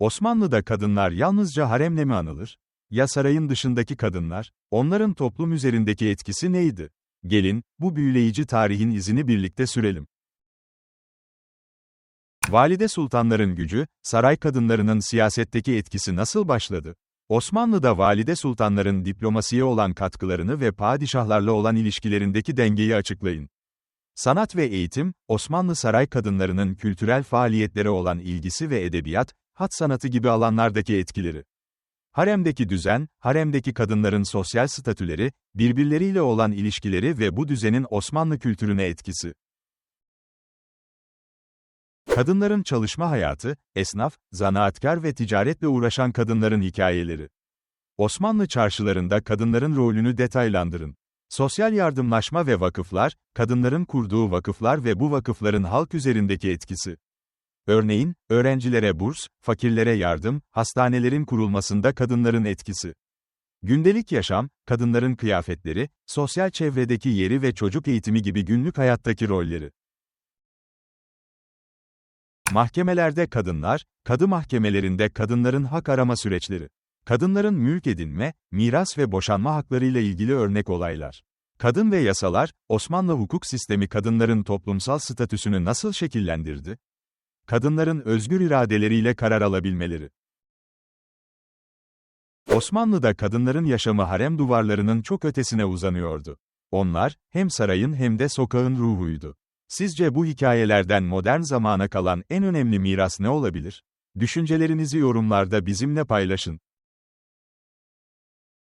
Osmanlı'da kadınlar yalnızca haremle mi anılır? Ya sarayın dışındaki kadınlar? Onların toplum üzerindeki etkisi neydi? Gelin, bu büyüleyici tarihin izini birlikte sürelim. Valide sultanların gücü, saray kadınlarının siyasetteki etkisi nasıl başladı? Osmanlı'da valide sultanların diplomasiye olan katkılarını ve padişahlarla olan ilişkilerindeki dengeyi açıklayın. Sanat ve eğitim, Osmanlı saray kadınlarının kültürel faaliyetlere olan ilgisi ve edebiyat, hat sanatı gibi alanlardaki etkileri. Haremdeki düzen, haremdeki kadınların sosyal statüleri, birbirleriyle olan ilişkileri ve bu düzenin Osmanlı kültürüne etkisi. Kadınların çalışma hayatı, esnaf, zanaatkar ve ticaretle uğraşan kadınların hikayeleri. Osmanlı çarşılarında kadınların rolünü detaylandırın. Sosyal yardımlaşma ve vakıflar, kadınların kurduğu vakıflar ve bu vakıfların halk üzerindeki etkisi. Örneğin, öğrencilere burs, fakirlere yardım, hastanelerin kurulmasında kadınların etkisi. Gündelik yaşam, kadınların kıyafetleri, sosyal çevredeki yeri ve çocuk eğitimi gibi günlük hayattaki rolleri. Mahkemelerde kadınlar, kadı mahkemelerinde kadınların hak arama süreçleri. Kadınların mülk edinme, miras ve boşanma haklarıyla ilgili örnek olaylar. Kadın ve yasalar, Osmanlı hukuk sistemi kadınların toplumsal statüsünü nasıl şekillendirdi? Kadınların özgür iradeleriyle karar alabilmeleri. Osmanlı'da kadınların yaşamı harem duvarlarının çok ötesine uzanıyordu. Onlar, hem sarayın hem de sokağın ruhuydu. Sizce bu hikayelerden modern zamana kalan en önemli miras ne olabilir? Düşüncelerinizi yorumlarda bizimle paylaşın.